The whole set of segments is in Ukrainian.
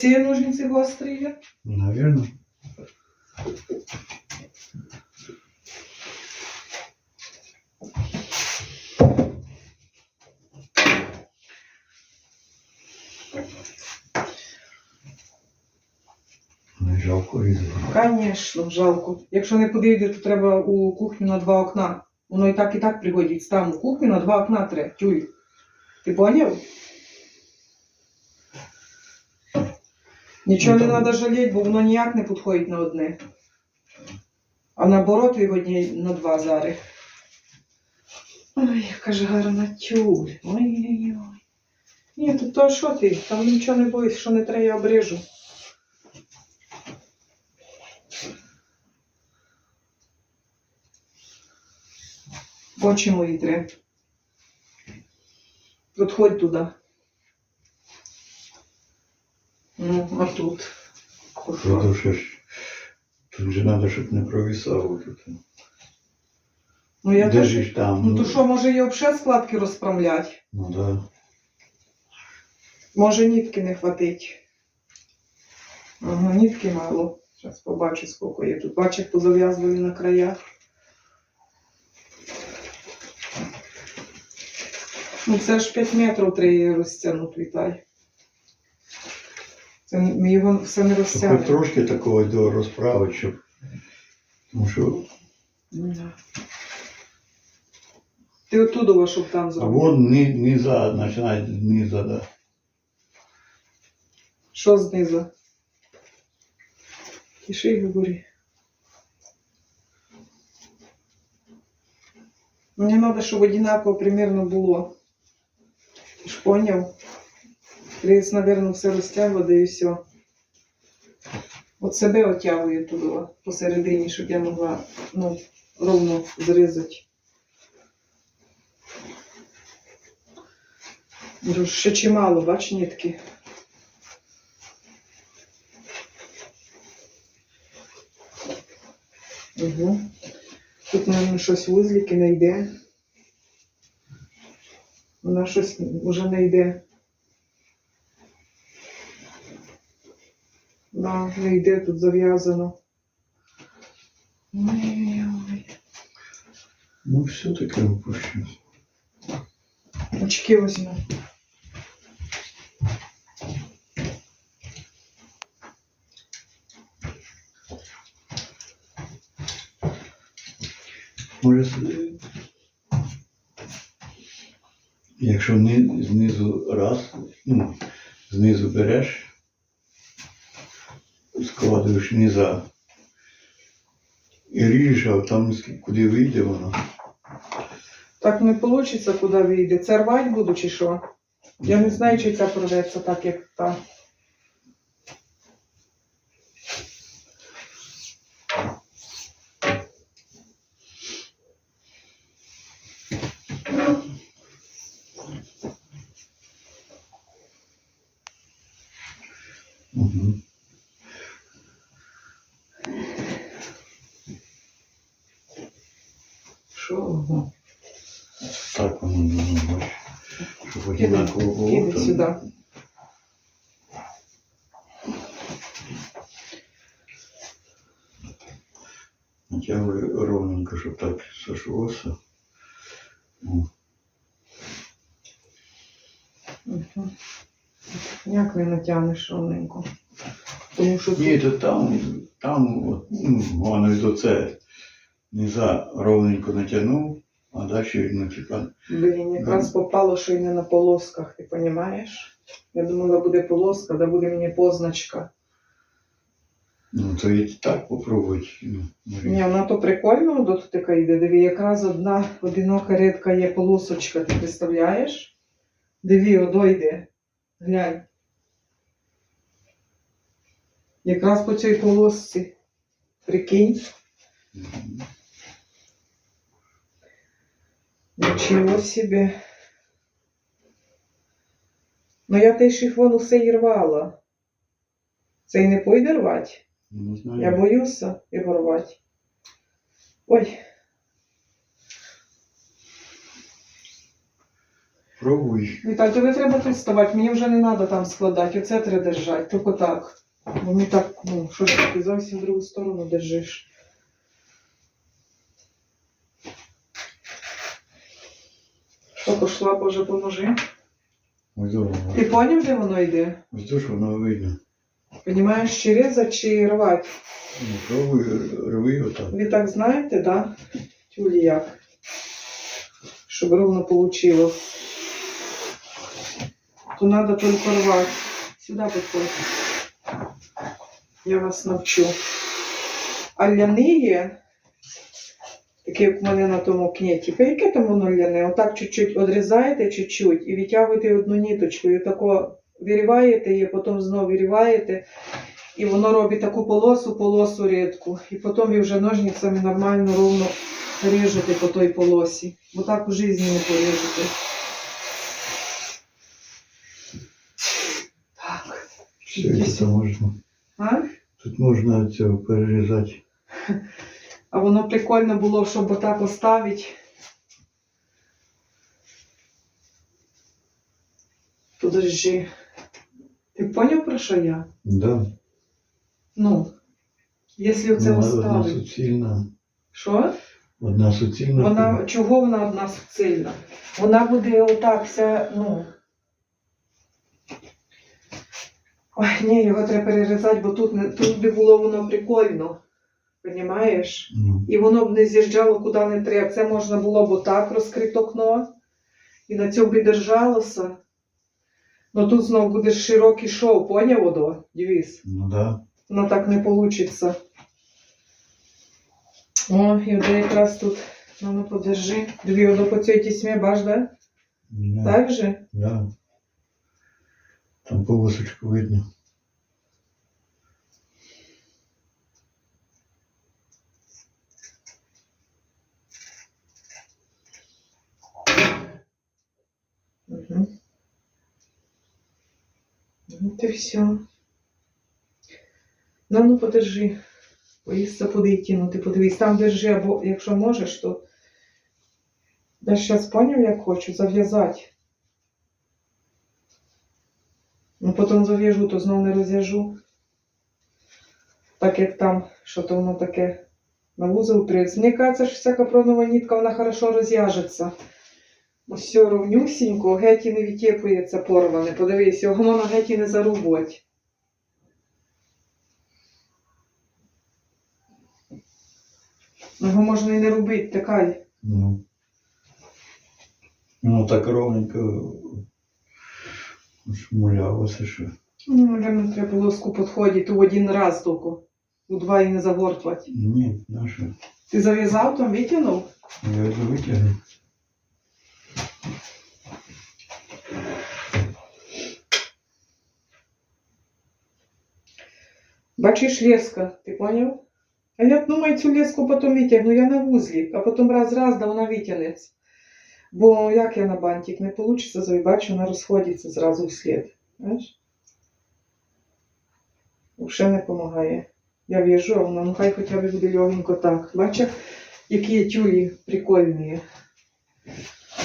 Ці ножниці гострі є? Наверное. Не жалко різати. Звісно, жалко. Якщо не подійде, то треба у кухню на два окна. Воно і так, і так пригодиться. Там у кухню на два окна треба. Тюй. Ти поняв? Нічого не треба жаліти, бо воно ніяк не підходить на одне. А наоборот його дні на два зараз. Ой, яка ж гарна тюль. Ой-ой-ой. Ні, то, то що ти? Там нічого не боїш, що не треба, я обрежу. Очі мої треба. Підходь туди. Ну, а тут. Тут тут же треба, щоб не провисало тут. Ну я Де теж. ж там? Ну то що, може і взагалі складки розправлять? Ну да. Може нитки не хватить. Ага, нитки мало. Зараз побачу, скільки є тут. Бачу, як позав'язували на краях. Ну це ж 5 метрів треба її розтягнути, вітай. Це ми його все не Щоб хоч трошки такого до розправи, щоб. Тому що Да. Ти оттуда, щоб там а зробив. вон ни, низа, починає низа, да. Що знизу? Тиши і говори. Мені треба, щоб одинаково примерно було. Ти ж поняв? Крис, мабуть, все розтягувати і все. От себе отягує туди посередині, щоб я могла ну, ровно зрізати. Ще чимало, бач, нитки. Угу. Тут, мабуть, щось вузлики не йде. Вона щось вже не йде. Да, не йде, тут зав'язано. Ну все-таки опущу. Очки возьму. Може, якщо ни, знизу раз, ну, знизу береш, складуєш низа і ріжеш, а там куди вийде воно. Так не вийде, куди вийде. Це рвать буду чи що? Я не знаю, чи ця прорветься так, як та. Угу. Що? Так воно должно бути. Щоб Іди, одинаково було. то- сюди. Натягую ровненько, щоб так сошлося. О, Угу. Як не натягнеш ровненько? Тому що Ні, тут то там, там, от, ну, воно до це низа ровненько натягнув, а далі він натікає. блін, якраз попало, що й не на полосках, ти розумієш? Я думала, буде полоска, да буде мені позначка. Ну, то і так попробуй. Ну, Ні, вона то прикольно до така йде. Диві, якраз одна одинока рідка є полосочка, ти представляєш? Диві, одойде. Глянь. Якраз по цій полосці. Прикинь. Мгм. Нічого собі. Ну я той шифон усе і рвала. Це й не пойде рвати. Не знаю. Я боюся його рвати. Ой. Пробуй. Віталь, тобі треба тут ставати, мені вже не треба там складати, оце треба держати, тільки так. Мені так, ну, що ж ти зовсім в другу сторону держиш. Що пошла, Боже, поможи. Ось Ти поняв, де воно йде? ось до, воно видно. Понімаєш, чи різати, чи рвати? Ну, пробуй, рви отак. Ви так знаєте, да? Тюлі як? Щоб ровно получило. То треба тільки рвати. Сюди підходь. Я вас навчу. А ляни таке як в мене на тому кнеті. Яке там воно ляне? Отак чуть-чуть відрізаєте чуть-чуть і відтягуєте одну ниточку. І тако виріваєте її, потім знову виріваєте. І воно робить таку полосу, полосу рідку. І потім ви вже ножницями нормально ровно ріжете по той полосі. Бо так у житті не поріжете. Так. Все, це можна. А? Тут можна цього перерізати. а воно прикольно було, щоб отак оставити. Подожди. Ти поняв про що я? Да. Ну, якщо це суцільна. Що? Одна суцільна. Вона чого вона одна суцільна? Вона буде отак вся, ну. Ой, ні, його треба перерізати, бо тут, не, тут би було воно прикольно. Понімаєш? Ну, І воно б не з'їжджало куди не треба. Це можна було б отак розкрити окно, і на цьому би держалося. Ну тут знов буде широкий шов, поняв, Одо? Дивись. ну да. Воно так не вийде. О, і от якраз тут. Ну, ну подержи. Дві одо по цій тісьмі, бач, да? да. Так же? Да. Там полосочку видно. Вот і все. Ну, ну подержи. Боїшся куди кинути, подивись. Там держи, або якщо можеш, то я зараз поняв, як хочу, зав'язати. Ну, потім зав'яжу, то знову не розв'яжу. Так як там, що то воно таке на вузол приз. Мені кажеться, що вся капронова нитка, вона хорошо розв'яжеться. Ось все ровнюсінько, геть і не відтєпується порване. Подивись, його можна геть і не зарубати. Його можна і не робити, така. Ну. Ну так ровненько шмулялося, що. Ну, мабуть, треба лоску підходити в один раз тільки. У два і не завортувати. Ні, наша. Ти зав'язав там, витягнув? Я його витягну. Бачиш леска, ти поняв? А я думаю, цю леску потім витягну, я на вузлі, а потім раз-раз, да вона витягнеться. Бо як я на бантик не вийде, бачу, вона розходиться зразу вслід. Знаєш? Вже не допомагає. Я в'яжу, а вона ну хай хоча б буде легенько так. Бачиш, які тюлі прикольні.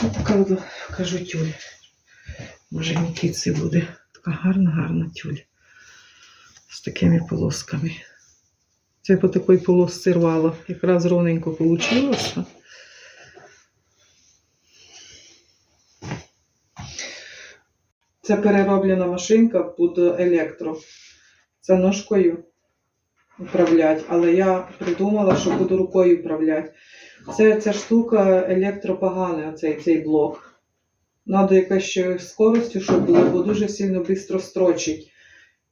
От така кажу тюль. Може, Нікітці буде. Така гарна, гарна тюль. З такими полосками. Це по такій полосці рвала. Якраз ровненько вийшло. Це перероблена машинка під електро. Це ножкою управляти, але я придумала, що буду рукою управляти. Це ця штука електропогана, цей, цей блок. Надо якась скоростю, щоб було, бо дуже сильно швидко строчить.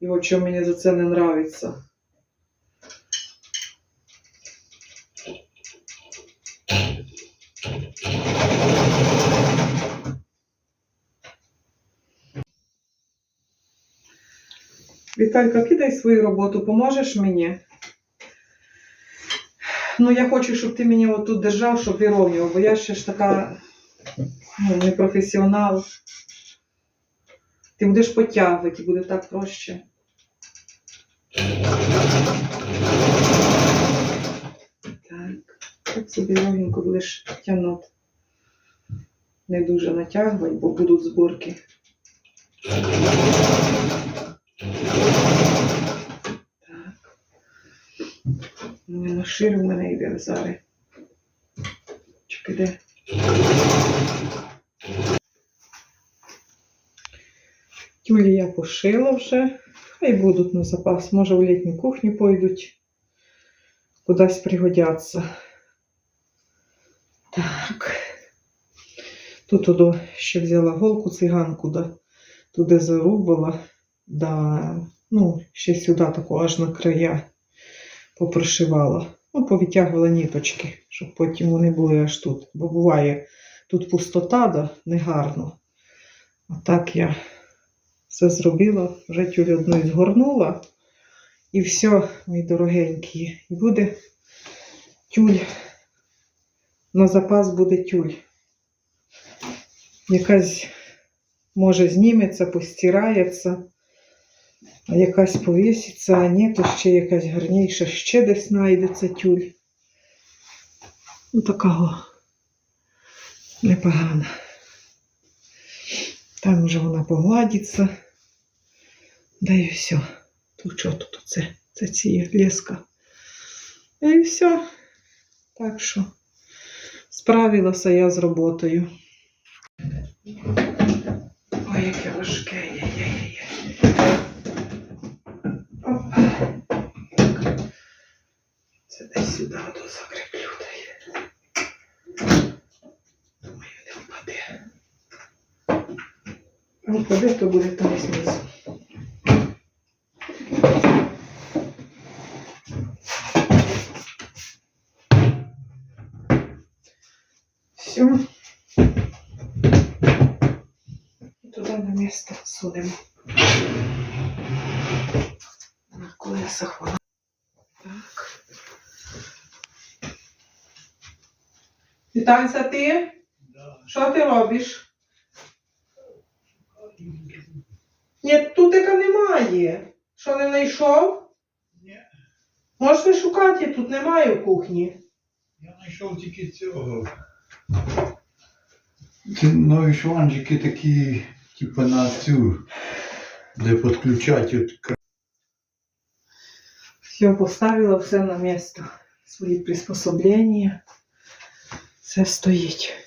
І от що мені за це не нравиться. Віталька, кидай свою роботу, поможеш мені? Ну, я хочу, щоб ти мені отут держав, щоб вирівнював, бо я ще ж така ну, не професіонал. Ти будеш потягувати, буде так проще. Так, так собі ровненько будеш тягнути. не дуже натягувати, бо будуть зборки. Так. Ну, на ширу в мене йде зараз. Чи піде? Тюлі я пошила вже. Хай будуть на запас. Може, в літню кухню пойдуть. Кудись пригодяться. Так. Тут туди ще взяла голку циганку, да, туди зарубала, да, ну, ще сюди таку аж на края попрошивала. Ну, повитягувала ніточки, щоб потім вони були аж тут. Бо буває, тут пустота, да, негарно. А так я все зробила, вже тюль одну згорнула. І все, мої дорогенькі. І буде тюль. На запас буде тюль. Якась, може, зніметься, постирається, а якась повіситься, а ні, то ще якась гарніша, ще десь знайдеться тюль. Ну, такого непогана. Там вже вона погладиться. Да і все. Тут що тут оце? Це ціє леска. І все. Так що справилася я з роботою. Ой, яке важке. Яй-яй-яй. Впаде, то буде там знизу. Все. І туди на місце сунемо. На колесах вона. Так. Вітанця, ти? Що ти робиш? Ні, тутика немає. Що не знайшов? Ні. Можеш не шукати, тут немає в кухні. Я знайшов тільки цього. Ці нові шванчики такі, типу на цю, де підключать от Все, поставила все на місце. Свої приспособлення. Все стоїть.